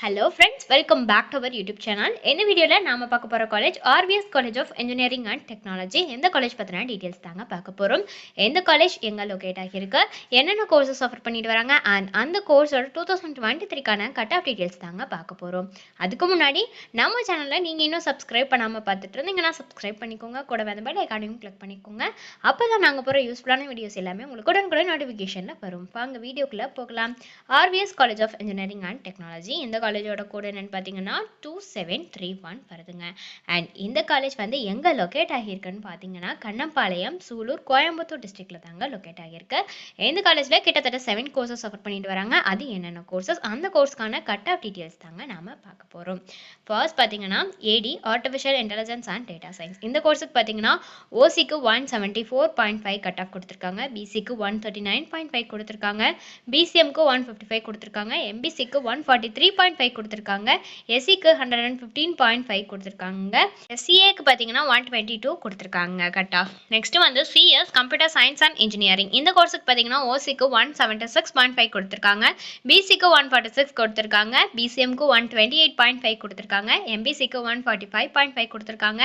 Hello friends welcome back to our YouTube channel இந்த வீடியோவில் நாம பார்க்க போகிற college RVS college of engineering and technology எந்த காலேஜ் பற்றின டீட்டெயில்ஸ் தாங்க பார்க்க போகிறோம் எந்த காலேஜ் எங்கே லொக்கேட் ஆகியிருக்கு என்னென்ன கோர்சஸ் ஆஃபர் பண்ணிட்டு வராங்க அண்ட் அந்த கோர்ஸோட டூ தௌசண்ட் டுவெண்ட்டி த்ரீக்கான கட் ஆஃப் டீட்டெயில்ஸ் தாங்க பார்க்க போகிறோம் அதுக்கு முன்னாடி நம்ம சேனலில் நீங்கள் இன்னும் சப்ஸ்கிரைப் பண்ணாமல் பார்த்துட்டு இருந்தீங்கன்னா சப்ஸ்கிரைப் பண்ணிக்கோங்க. கூட வந்து பெல் ஐக்கானையும் கிளிக் பண்ணிக்கோங்க. அப்போ தான் நாங்கள் போகிற யூஸ்ஃபுல்லான வீடியோஸ் எல்லாமே உங்களுக்கு உடனுக்குடன் நோட்டிஃபிகேஷனில் வரும். வாங்க வீடியோக்குள்ளே போகலாம். RVS college of engineering and technology இந்த காலேஜோட கூட என்னன்னு பார்த்தீங்கன்னா டூ செவன் த்ரீ ஒன் வருதுங்க. அண்ட் இந்த காலேஜ் வந்து எங்கே லொக்கேட் ஆகியிருக்குன்னு பார்த்தீங்கன்னா கண்ணம்பாளையம் சூலூர் கோயம்புத்தூர் டிஸ்ட்ரிக்டில் தாங்க லொக்கேட் ஆகியிருக்கு. இந்த காலேஜில் கிட்டத்தட்ட செவன் கோர்சஸ் ஆஃபர் பண்ணிட்டு வராங்க. அது என்னென்ன கோர்சஸ் அந்த கோர்ஸ்க்கான கட் ஆஃப் டீட்டெயில்ஸ் தாங்க நாம பார்க்க போகிறோம் ஃபர்ஸ்ட் பார்த்தீங்கன்னா AD artificial intelligence and data science இந்த கோர்ஸுக்கு பார்த்தீங்கன்னா ஓசிக்கு one seventy four point five cut off கொடுத்துருக்காங்க. பிசிக்கு one thirty nine point five கொடுத்துருக்காங்க. பிசிஎம்க்கு ஒன் ஃபிஃப்டி ஃபைவ் கொடுத்துருக்காங்க. எம்பிசிக்கு one forty three point five கொடுத்துருக்காங்க. எஸ்சிக்கு hundred and fifteen point five கொடுத்துருக்காங்க. எஸ்சிஏக்கு பார்த்தீங்கன்னா ஒன் டுவெண்ட்டி டூ கொடுத்துருக்காங்க கட் ஆஃப் நெக்ஸ்ட் வந்து CS computer science and engineering இந்த கோர்ஸுக்கு பார்த்தீங்கன்னா ஓசிக்கு one seventy six point five கொடுத்துருக்காங்க. பிசிக்கு ஒன் ஃபார்ட்டி சிக்ஸ் கொடுத்துருக்காங்க. பிசிஎம்க்கு one twenty eight point five கொடுத்துருக்காங்க. எம்பிசிக்கு one forty five point five கொடுத்துருக்காங்க.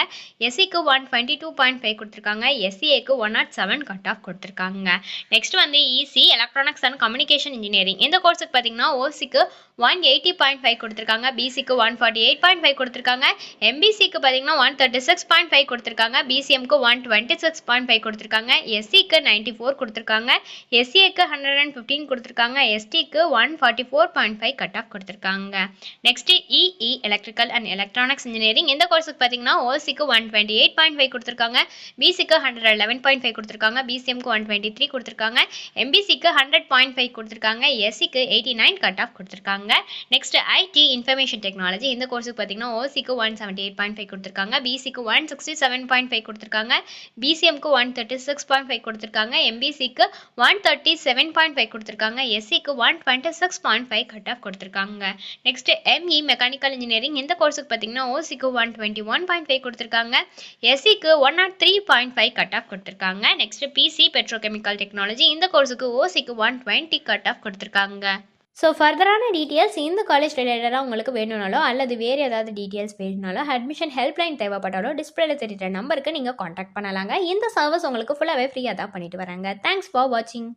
எஸ்சிக்கு one twenty two point five கொடுத்துருக்காங்க. எஸ்சிஏக்கு one nought seven cut off கொடுத்துருக்காங்க. நெக்ஸ்ட் வந்து EC electronics and communication engineering இந்த கோர்ஸுக்கு பார்த்தீங்கன்னா ஓசிக்கு ஒன் எயிட்டி பாயிண்ட் ஃபைவ் கொடுத்துருக்காங்க. பிசிக்கு one forty eight point five கொடுத்துருக்காங்க. எம்பிசிக்கு பார்த்தீங்கன்னா one thirty six point five கொடுத்துருக்காங்க. பிசிஎம்க்கு one twenty six point five கொடுத்துருக்காங்க. எஸ்சிக்கு நைன்ட்டி ஃபோர் கொடுத்துருக்காங்க. எஸ்சிஏக்கு ஹண்ட்ரட் அண்ட் ஃபிஃப்டீன் கொடுத்துருக்காங்க. எஸ்டிக்கு one forty four point five cut off கொடுத்துருக்காங்க. Next EE electrical and electronics engineering இந்த கோர்ஸுக்கு பார்த்தீங்கன்னா ஓசிக்கு one twenty eight point five கொடுத்துருக்காங்க. பிசிக்கு ஹண்ட்ரட் லெவன் பாயிண்ட் ஃபைவ் கொடுத்துருக்காங்க. பிசிஎம்க்கு ஒன் டுவெண்ட்டி த்ரீ கொடுத்துருக்காங்க. எம்பிசிக்கு ஹண்ட்ரட் பாயிண்ட் ஃபைவ் கொடுத்துருக்காங்க. எஸ்சிக்கு எயிட்டி நைன் கட் ஆஃப் கொடுத்துருக்காங்க. நெக்ஸ்ட் ஐடி இன்ஃபர்மேஷன் டெக்னாலஜி இந்த கோர்ஸுக்கு பார்த்தீங்கன்னா ஓசிக்கு one seventy eight point five கொடுத்துருக்காங்க. பிசிக்கு one sixty seven point five கொடுத்துருக்காங்க. பிசிஎம்க்கு one thirty six point five கொடுத்துருக்காங்க. எம்பிசிக்கு one thirty seven point five கொடுத்துருக்காங்க. எஸ்சிக்கு one twenty six point five cut off கொடுத்துருக்காங்க. நெக்ஸ்ட் எம்இ மெக்கானிக்கல் இன்ஜினியரிங் இந்த கோர்ஸுக்கு பார்த்தீங்கன்னா ஓசிக்கு one twenty one point five கொடுத்துருக்காங்க. எஸ்சிக்கு one nought three point five cut off கொடுத்துருக்காங்க. நெக்ஸ்ட் பிசி பெட்ரோகெமிக்கல் டெக்னாலஜி இந்த கோர்ஸுக்கு ஓசிக்கு ஒன் டுவெண்ட்டி கட் ஆஃப் கொடுத்துருக்காங்க. ஸோ ஃபர்தரான டீட்டெயில்ஸ் இந்த காலேஜ் ரிலேட்டடாக உங்களுக்கு வேணும்னாலோ அல்லது வேறு ஏதாவது டீட்டெயில்ஸ் வேணும்னாலோ அட்மிஷன் ஹெல்ப்லைன் தேவைப்பட்டாலோ டிஸ்பிளேல தெரிகிற நம்பருக்கு நீங்கள் காண்டாக்ட் பண்ணலாங்க. இந்த சர்வீஸ் உங்களுக்கு ஃபுல்லாகவே ஃப்ரீயாக தான் பண்ணிட்டு வராங்க. தேங்க்ஸ் ஃபார் வாட்சிங்